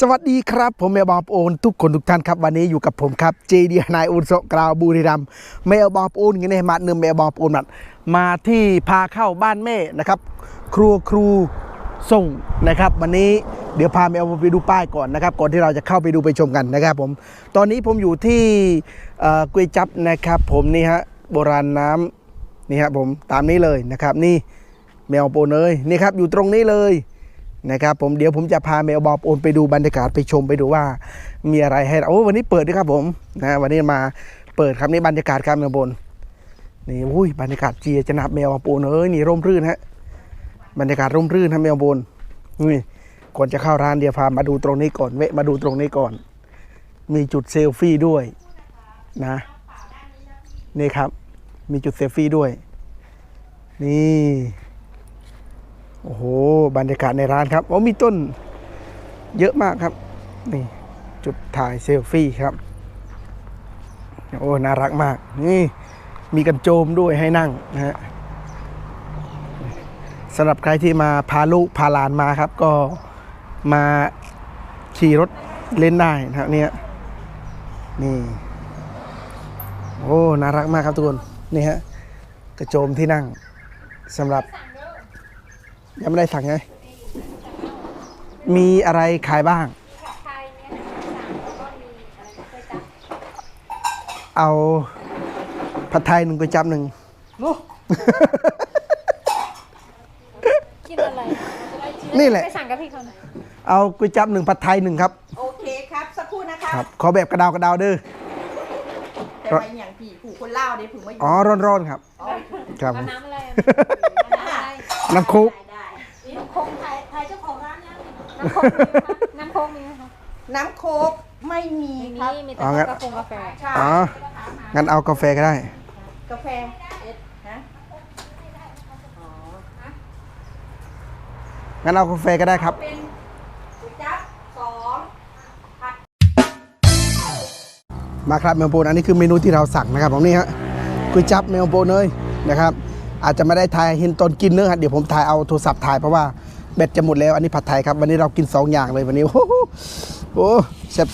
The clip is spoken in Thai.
สวัสดีครับ ผมแมวบอมโอน ทุกคนทุกท่านครับวันนี้อยู่กับผมครับเจดีนายอุนโซกราวบุรีรัมแมวบอมโอนกันเนี่ยมาเนื้อแมวบอมโอนมัดมาที่พาเข้าบ้านแม่นะครับ ครัวครูส่งนะครับ วันนี้เดี๋ยวพาแมวไปดูป้ายก่อนนะครับ ก่อนที่เราจะเข้าไปดูไปชมกันนะครับผมตอนนี้ผมอยู่ที่ก๋วยจับนะครับ ผมนี่ฮะโบราณน้ำนี่ครับผมตามนี้เลยนะครับ นี่แมวโปนเอ้ยนี่ครับอยู่ตรงนี้เลย นะครับผมเดี๋ยวผมจะพาแมวบอบโอนไปดูบรรยากาศไปชมไปดูว่ามีอะไรให้เราโอ้วันนี้เปิดด้วยครับผมนะวันนี้มาเปิดครับนี่บรรยากาศครับแมวบนนี่อุ้ยบรรยากาศเจียจะนับแมวบอบโอนเอ้ยนี่ร่มรื่นฮะบรรยากาศร่มรื่นฮะแมวบนนี่ก่อนจะเข้าร้านเดี๋ยวพามาดูตรงนี้ก่อนเวะมาดูตรงนี้ก่อน มีจุดเซลฟี่ด้วยนะนี่ครับ มีจุดเซลฟี่ด้วย นี่ โอ้โหบรรยากาศในร้านครับโอ้มีต้นเยอะมากครับนี่จุดถ่ายเซลฟี่ครับโอ้น่ารักมากนี่มีกันโจมด้วยให้นั่งนะฮะสำหรับใครที่มาพาลูกพาหลานมาครับ ก็มาขี่รถเล่นได้นะครับเนี่ยนี่โอ้น่ารักมากครับทุกคนนี่ฮะกระโจมที่นั่งสำหรับ ยังไม่ได้สั่งไง มีอะไรขายบ้าง ไทยเนี่ยสั่งแล้วก็มีอะไรนะก๋วยจั๊บเอาผัดไทยหนึ่งก๋วยจับหนึ่งกินอะไรนี่แหละ ไปสั่งกับพี่เขาหน่อยเอาก๋วยจับหนึ่งผัดไทยหนึ่งครับ โอเคครับ สักครู่นะคะครับ ขอแบบกระดาวกระดาวเด้อ แต่ว่าอย่างผีผูกคนเล่าเดี๋ยวผึ่งมาอยู่อ๋อ ร้อนๆครับ ครับผมน้ำอะไรอะน้ำอะไร น้ำคุก นี่ยน้ำโค้งมีไหมคะน้ำโคกไม่มีน้ำคโค้รังบมีมีแต่อ๋องั้น กาแฟกาแฟใช่อ๋อ งั้นเอากาแฟก็ได้ กาแฟเอ็ดนะงั้นเอากาแฟก็ได้ครับ เป็นก๋วยจั๊บสองมาครับแมวโปนอันนี้คือเมนูที่เราสั่งนะครับผมนี่ฮะก๋วยจับแมวโปนเลยนะครับอาจจะไม่ได้ถ่ายเห็นตอนกินเนื้อะเดี๋ยวผมถ่ายเอาโทรศัพท์ถ่ายเพราะว่า แบตจะหมดแล้วอันนี้ผัดไทยครับ วันนี้เรากินสองอย่างเลยวันนี้ โอ้โหแซ่บ